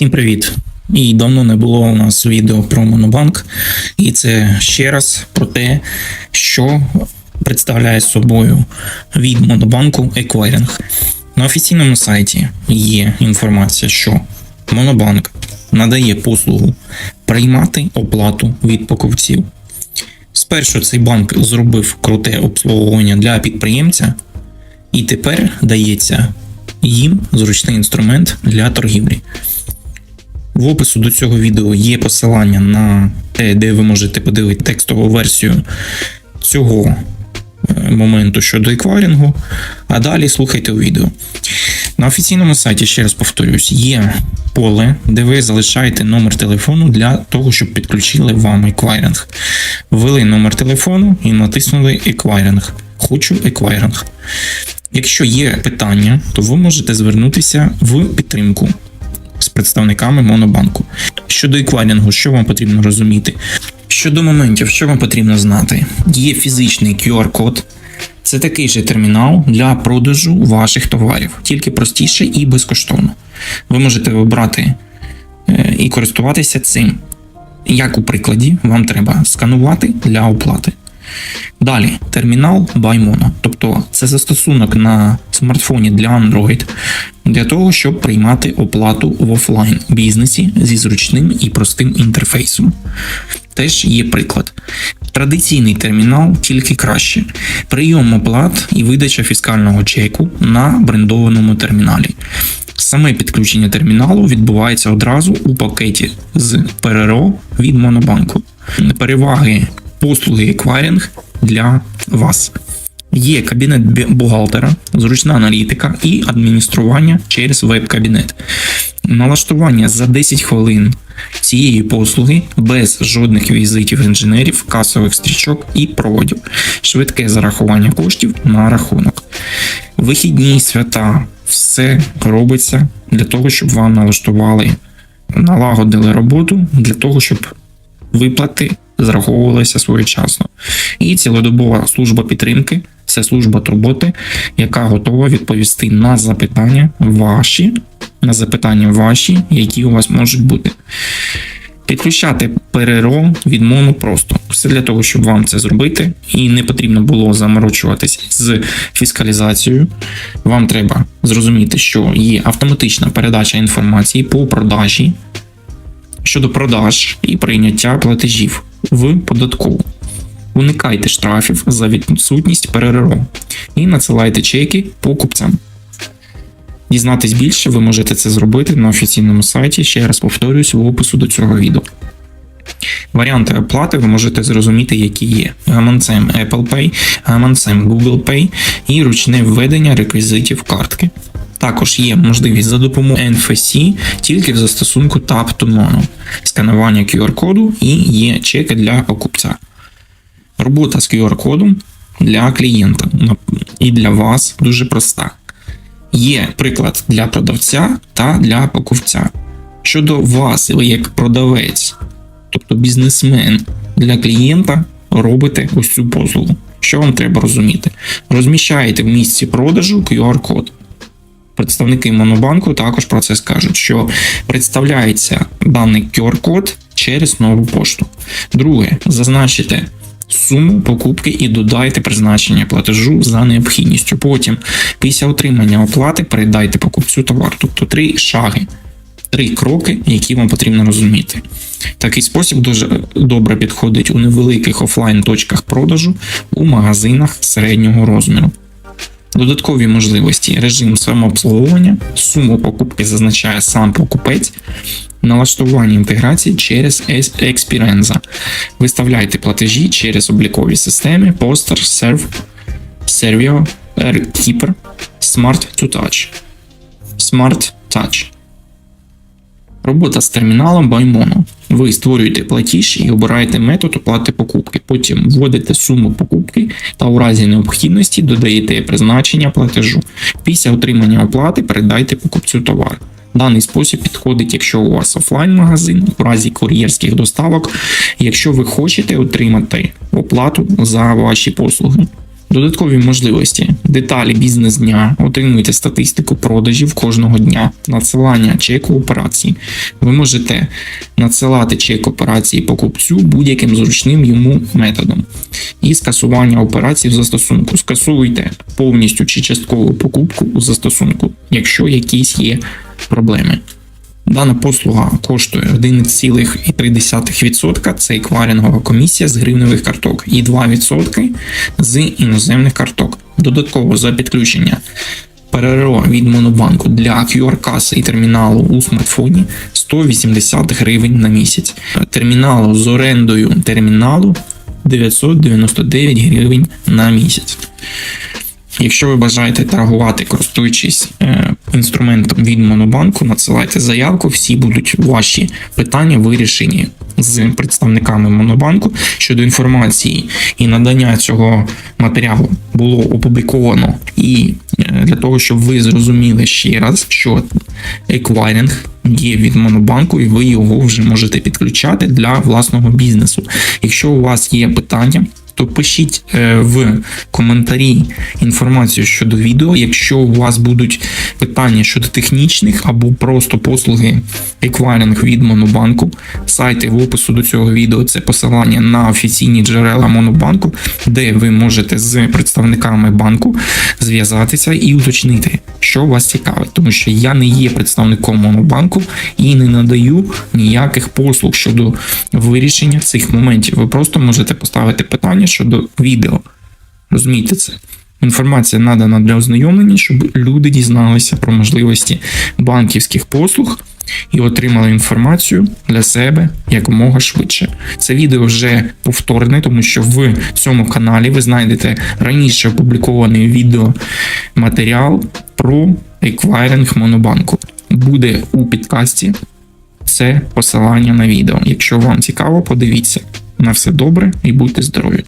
Всім привіт! І давно не було у нас відео про Монобанк, і це ще раз про те, що представляє собою від Монобанку еквайринг. На офіційному сайті є інформація, що Монобанк надає послугу приймати оплату від покупців. Спершу цей банк зробив круте обслуговування для підприємця, і тепер дається їм зручний інструмент для торгівлі. В опису до цього відео є посилання на те, де ви можете подивити текстову версію цього е, моменту щодо еквайрингу, а далі слухайте у відео. На офіційному сайті, ще раз повторюсь, є поле, де ви залишаєте номер телефону для того, щоб підключили вам еквайринг. Ввели номер телефону і натиснули еквайринг. Хочу еквайринг. Якщо є питання, то ви можете звернутися в підтримку представниками Монобанку. Щодо еквайрінгу, що вам потрібно розуміти? Щодо моментів, що вам потрібно знати? Є фізичний QR-код. Це такий же термінал для продажу ваших товарів, тільки простіше і безкоштовно. Ви можете обрати е, і користуватися цим. Як у прикладі, вам треба сканувати для оплати. Далі термінал BuyMono, тобто це застосунок на смартфоні для Android для того, щоб приймати оплату в офлайн бізнесі зі зручним і простим інтерфейсом. Теж є приклад. Традиційний термінал тільки краще. Прийом оплат і видача фіскального чеку на брендованому терміналі. Саме підключення терміналу відбувається одразу у пакеті з ПРРО від Монобанку. Переваги послуги еквайринг для вас. Є кабінет бухгалтера, зручна аналітика і адміністрування через веб-кабінет. Налаштування за 10 хвилин цієї послуги без жодних візитів інженерів, касових стрічок і проводів. Швидке зарахування коштів на рахунок. Вихідні свята все робиться для того, щоб вам налаштували, налагодили роботу для того, щоб виплати зараховувалися своєчасно. І цілодобова служба підтримки це служба турботи, яка готова відповісти на запитання ваші, на запитання ваші, які у вас можуть бути. Підключати ПРРО від просто. Все для того, щоб вам це зробити, і не потрібно було заморочуватись з фіскалізацією. Вам треба зрозуміти, що є автоматична передача інформації по продажі щодо продаж і прийняття платежів в податкову. Уникайте штрафів за відсутність ПРРО і надсилайте чеки покупцям. Дізнатись більше ви можете це зробити на офіційному сайті, ще раз повторюсь в опису до цього відео. Варіанти оплати ви можете зрозуміти, які є: гаманцем Apple Pay, гаманцем Google Pay і ручне введення реквізитів картки. Також є можливість за допомогою NFC тільки в застосунку Tap to Mono, сканування QR-коду і є чеки для покупця. Робота з QR-кодом для клієнта і для вас дуже проста. Є приклад для продавця та для покупця. Щодо вас, ви як продавець, тобто бізнесмен для клієнта, робите ось цю послугу. Що вам треба розуміти? Розміщаєте в місці продажу QR-код. Представники Монобанку також про це скажуть, що представляється даний QR-код через нову пошту. Друге, зазначите суму покупки і додайте призначення платежу за необхідністю. Потім, після отримання оплати, передайте покупцю товар. Тобто три шаги, три кроки, які вам потрібно розуміти. Такий спосіб дуже добре підходить у невеликих офлайн точках продажу у магазинах середнього розміру. Додаткові можливості режим самообслуговування, суму покупки зазначає сам покупець, налаштування інтеграції через Experienza. Виставляйте платежі через облікові системи Poster, Serve, Servio, Keeper, Smart to Touch. Smart Touch. Робота з терміналом BuyMono. Ви створюєте платіж і обираєте метод оплати покупки. Потім вводите суму покупки та у разі необхідності додаєте призначення платежу. Після отримання оплати передайте покупцю товар. Даний спосіб підходить, якщо у вас офлайн-магазин, у разі кур'єрських доставок, якщо ви хочете отримати оплату за ваші послуги. Додаткові можливості, деталі бізнес дня, отримуйте статистику продажів кожного дня, надсилання чеку операції. Ви можете надсилати чек операції покупцю будь-яким зручним йому методом. І скасування операцій в застосунку. Скасуйте повністю чи часткову покупку у застосунку, якщо якісь є проблеми. Дана послуга коштує 11,3%. Це еквайрингова комісія з гривневих карток і 2% з іноземних карток. Додатково за підключення ПРРО від Монобанку для QR-каси і терміналу у смартфоні 180 гривень на місяць. Терміналу з орендою терміналу 999 гривень на місяць. Якщо ви бажаєте торгувати, користуючись е, інструментом від Монобанку, надсилайте заявку, всі будуть ваші питання вирішені з представниками Монобанку щодо інформації і надання цього матеріалу було опубліковано. І е, для того, щоб ви зрозуміли ще раз, що еквайринг є від Монобанку, і ви його вже можете підключати для власного бізнесу. Якщо у вас є питання, то пишіть е, в коментарі інформацію щодо відео. Якщо у вас будуть питання щодо технічних або просто послуги еквайринг від Монобанку, сайти в опису до цього відео це посилання на офіційні джерела Монобанку, де ви можете з представниками банку зв'язатися і уточнити, що вас цікавить, тому що я не є представником Монобанку і не надаю ніяких послуг щодо вирішення цих моментів. Ви просто можете поставити питання щодо відео. Розумієте це? Інформація надана для ознайомлення, щоб люди дізналися про можливості банківських послуг і отримали інформацію для себе якомога швидше. Це відео вже повторне, тому що в цьому каналі ви знайдете раніше опублікований відеоматеріал про еквайринг Монобанку. Буде у підкасті це посилання на відео. Якщо вам цікаво, подивіться. На все добре і будьте здорові!